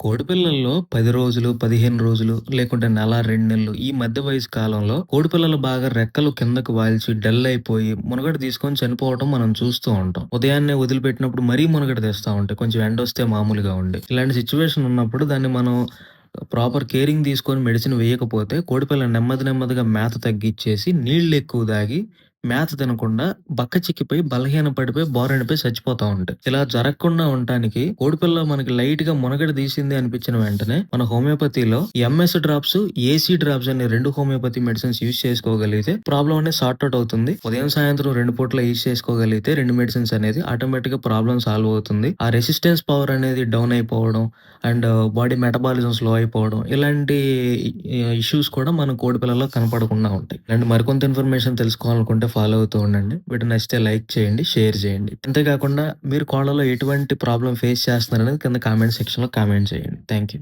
కోడిపిల్లల్లో పది రోజులు, 15 రోజులు లేకుంటే నెల, రెండు నెలలు ఈ మధ్య వయసు కాలంలో కోడిపిల్లలు బాగా రెక్కలు కిందకు వాల్చి డల్ అయిపోయి మునగడ తీసుకొని చనిపోవటం మనం చూస్తూ ఉంటాం. ఉదయాన్నే వదిలిపెట్టినప్పుడు మరీ మునగడ తెస్తూ ఉంటాయి. కొంచెం ఎండ వస్తే మామూలుగా ఉండి. ఇలాంటి సిచ్యువేషన్ ఉన్నప్పుడు దాన్ని మనం ప్రాపర్ కేరింగ్ తీసుకొని మెడిసిన్ వేయకపోతే కోడిపిల్ల నెమ్మది నెమ్మదిగా మేత తగ్గిచ్చేసి నీళ్ళెక్కువ తాగి మేత తినకుండా బక్క చిక్కిపోయి బలహీన పడిపోయి బోరెండిపోయి చచ్చిపోతా ఉంటాయి. ఇలా జరగకుండా ఉండటానికి కోడిపిల్ల మనకి లైట్గా మునగడ తీసింది అనిపించిన వెంటనే మన హోమియోపతిలో ఎంఎస్ డ్రాప్స్, ఏసీ డ్రాప్స్ అనే రెండు హోమియోపతి మెడిసిన్స్ యూజ్ చేసుకోగలిగితే ప్రాబ్లం అనేది సార్ట్ అవుట్ అవుతుంది. ఉదయం, సాయంత్రం రెండు పూటలా యూజ్ చేసుకోగలిగితే రెండు మెడిసిన్స్ అనేది ఆటోమేటిక్‌గా ప్రాబ్లమ్ సాల్వ్ అవుతుంది. ఆ రెసిస్టెన్స్ పవర్ అనేది డౌన్ అయిపోవడం అండ్ బాడీ మెటబాలిజం స్లో అయిపోవడం ఇలాంటి uh, ఇష్యూస్ కూడా మన కోడిపిల్లలో కనపడకుండా ఉంటాయి. అండ్ మరికొంత ఇన్ఫర్మేషన్ తెలుసుకోవాలనుకుంటే ఫాలో అవుతూ ఉండండి. వీడియో నచ్చితే లైక్ చేయండి, షేర్ చేయండి. అంతేకాకుండా మీరు కోళ్ళలో ఎటువంటి ప్రాబ్లం ఫేస్ చేస్తున్నారనేది కింద కామెంట్ సెక్షన్‌లో కామెంట్ చేయండి. Thank you.